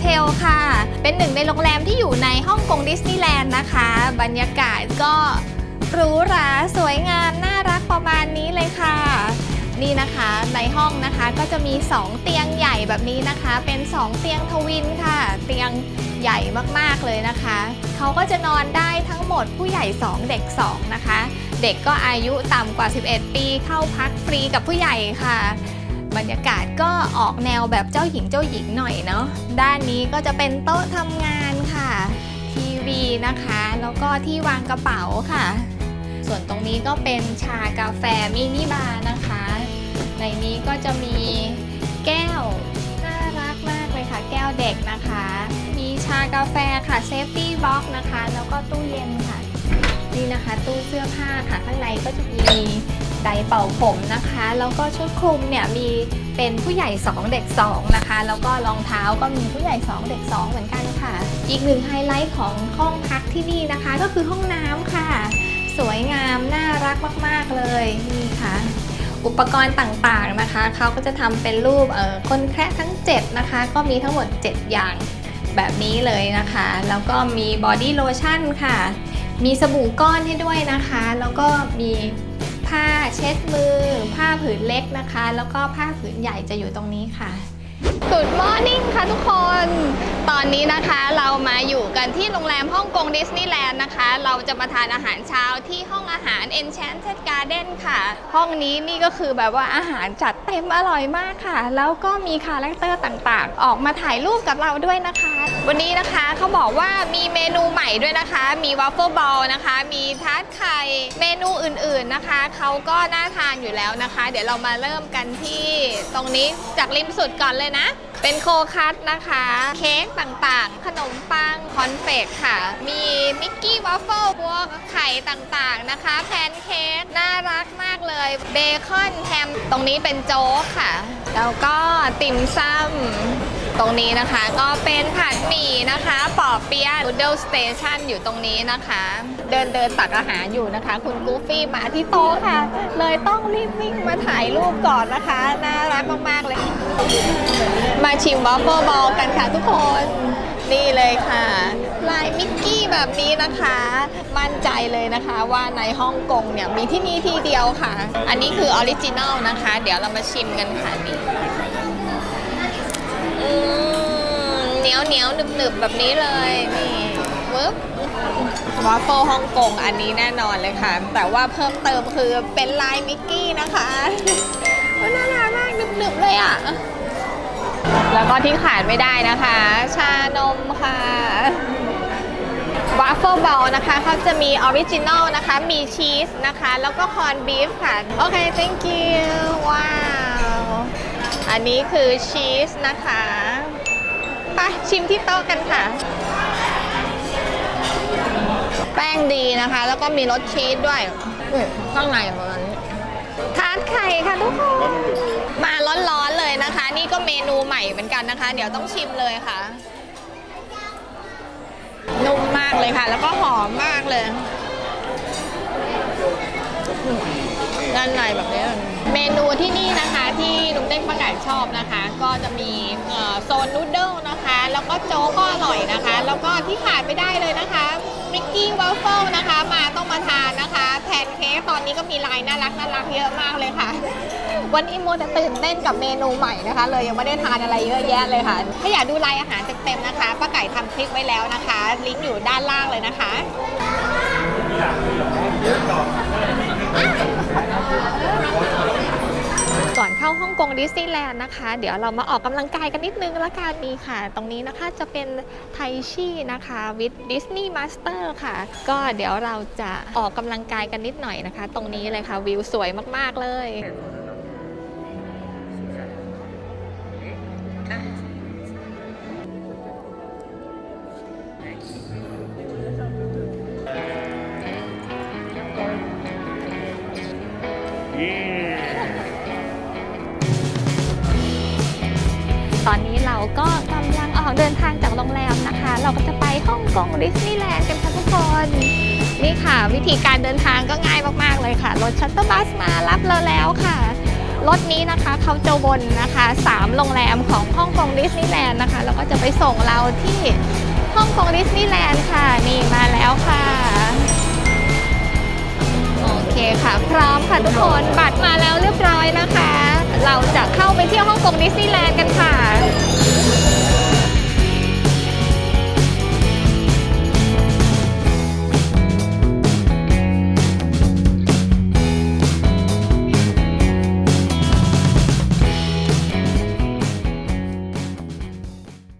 เทลค่ะ เป็นหนึ่งในโรงแรมที่อยู่ในฮ่องกงดิสนีย์แลนด์นะคะ บรรยากาศก็หรูหราสวยงาม น่ารักประมาณนี้เลยค่ะ นี่นะคะในห้องนะคะก็จะมี 2 เตียงใหญ่แบบนี้นะคะ เป็น 2 เตียงทวินค่ะ เตียงใหญ่มากๆเลยนะคะ เขาก็จะนอนได้ทั้งหมดผู้ใหญ่ 2 เด็ก 2 นะคะ เด็กก็อายุต่ำกว่า 11 ปีเข้าพักฟรีกับผู้ใหญ่ค่ะ บรรยากาศก็ออกแนวแบบเจ้าหญิงเจ้าหญิงหน่อยเนาะด้านนี้ก็จะเป็นโต๊ะทำงานค่ะ ทีวีนะคะ แล้วก็ที่วางกระเป๋าค่ะ ส่วนตรงนี้ก็เป็นชากาแฟมินิบาร์นะคะ ในนี้ก็จะมีแก้วน่ารักมากเลยค่ะ แก้วเด็กนะคะ มีชากาแฟค่ะเซฟตี้บ็อกนะคะ แล้วก็ตู้เย็นค่ะนี่นะคะ ตู้เสื้อผ้าค่ะ ข้างในก็จะมี ไดเป่าผมนะคะ แล้วก็ชุดคลุมเนี่ยมีเป็นผู้ใหญ่ 2 เด็ก 2 นะคะ แล้วก็รองเท้าก็มีผู้ใหญ่ 2 เด็ก 2 เหมือนกันค่ะ อีกหนึ่งไฮไลท์ของห้องพักที่นี่นะคะ ก็คือห้องน้ำค่ะ สวยงาม น่ารักมาก ๆ เลยนี่ค่ะอุปกรณ์ต่างๆนะคะ เขาก็จะทำเป็นรูปเอ่อคนแคระทั้ง 7 นะคะ ก็มีทั้งหมด 7 อย่างแบบนี้เลยนะคะ แล้วก็มีบอดี้โลชั่นค่ะ มีสบู่ก้อนให้ด้วยนะคะ แล้วก็มี ผ้าเช็ดมือ ผ้าผืนเล็กนะคะ แล้วก็ผ้าผืนใหญ่จะอยู่ตรงนี้ค่ะ Good morning ค่ะทุกคน ตอนนี้นะคะเรามาอยู่กันที่โรงแรมฮ่องกงดิสนีย์แลนด์นะคะ เราจะมาทานอาหารเช้าที่ห้องอาหาร Enchanted Garden ค่ะ ห้องนี้นี่ก็คือแบบว่าอาหารจัดเต็มอร่อยมากค่ะ แล้วก็มีคาแรคเตอร์ต่างๆ ออกมาถ่ายรูปกับเราด้วยนะคะ วันนี้นะคะเขาบอกว่ามีเมนูใหม่ด้วยนะคะ มีวัฟเฟิลบอลนะคะ มีทาร์ตไข่เมนูอื่นๆนะคะเขาก็น่าทานอยู่แล้วนะคะ เดี๋ยวเรามาเริ่มกันที่ตรงนี้จากริมสุดก่อนเลยนะ เป็นโคคัตนะคะ เค้กต่างๆ ขนมปังคอนเฟกค่ะ มีมิกกี้วัฟเฟิลพวกไข่ต่างๆนะคะ แพนเค้กน่ารักมากเลยเบคอนแฮมตรงนี้เป็นโจ๊กค่ะ แล้วก็ติ่มซำ ตรงนี้นะคะ ก็เป็นผัดหมี่นะคะปอเปียะนูเดิลสเตชันอยู่ตรงนี้นะคะ เดินเดินตักอาหารอยู่นะคะ คุณกูฟี่มาที่โต๊ะค่ะ เลยต้องรีบวิ่งมาถ่ายรูปก่อนนะคะ น่ารักมาก ๆ เลย มาชิมวอฟเฟิลบอลกันค่ะทุกคนนี่เลยค่ะ ลายมิกกี้แบบนี้นะคะ มั่นใจเลยนะคะว่าในฮ่องกงเนี่ย มีที่นี่ที่เดียวค่ะ อันนี้คือออริจินัลนะคะ เดี๋ยวเรามาชิมกันค่ะนี่ มเหนียวเหนียวหนึบหนึบแบบนี้เลยนี่วึบวอฟเฟิลฮ่องกงอันนี้แน่นอนเลยค่ะ แต่ว่าเพิ่มเติมคือเป็นลายมิกกี้นะคะน่ารักมากหนึบๆเลยอะ แล้วก็ที่ขาดไม่ได้นะคะ ชานมค่ะว a ฟเฟิลบอลนะคะเขาจะมีออริจินอลนะคะ มีชีสนะคะ แล้วก็คอนบีฟค่ะ โอเค thank you ว้าว อันนี้คือชีสนะคะไปชิมที่โต๊ะกันค่ะ แป้งดีนะคะ แล้วก็มีรสชีสด้วยอุ๊ยข้างในประมาณนี้ทาร์ตไข่ค่ะทุกคนมาร้อนๆเลยนะคะ นี่ก็เมนูใหม่เหมือนกันนะคะ เดี๋ยวต้องชิมเลยค่ะนุ่มมากเลยค่ะ แล้วก็หอมมากเลยอืมด้านในแบบนี้เลยเมนูที่นี่นะคะาศชอบนะคะ ก็จะมีโซนนูดเดิลนะคะ แล้วก็โจ๊กก็อร่อยนะคะ แล้วก็ที่ขาดไม่ได้เลยนะคะมิกกี้วัฟเฟิลนะคะ มาต้องมาทานนะคะแพนเค้กตอนนี้ก็มีลายน่ารักน่ารักเยอะมากเลยค่ะ วันนี้โมวแต่ตื่นเต้นกับเมนูใหม่นะคะ เลยยังไม่ได้ทานอะไรเยอะแยะเลยค่ะ ถ้าอยากดูรายอาหารเต็มๆนะคะป้าไก่ทำคลิปไว้แล้วนะคะ ลิงก์อยู่ด้านล่างเลยนะคะ ก่อนเข้าฮ่องกงดิสนีย์แลนด์นะคะ เดี๋ยวเรามาออกกำลังกายกันนิดนึงละกันนี่ค่ะ ตรงนี้นะคะจะเป็นไทชี่นะคะวิดดิสนีย์มาสเตอร์ค่ะ ก็เดี๋ยวเราจะออกกำลังกายกันนิดหน่อยนะคะ ตรงนี้เลยค่ะวิวสวยมาก ๆ เลย อะ ตอนนี้เราก็กำลังออกเดินทางจากโรงแรมนะคะ เราก็จะไปฮ่องกงดิสนีย์แลนด์กันค่ะทุกคน นี่ค่ะ วิธีการเดินทางก็ง่ายมากๆเลยค่ะ รถชัตเตอร์บัสมารับเราแล้วค่ะ รถนี้นะคะเขาจะวนนะคะ3โรงแรมของฮ่องกงดิสนีย์แลนด์นะคะ แล้วก็จะไปส่งเราที่ฮ่องกงดิสนีย์แลนด์ค่ะ นี่มาแล้วค่ะ โอเคค่ะ พร้อมค่ะทุกคน บัตรมาแล้วเรียบร้อยนะคะ เราจะเข้าไปเที่ยวฮ่องกงดิสนีย์แลนด์กันค่ะ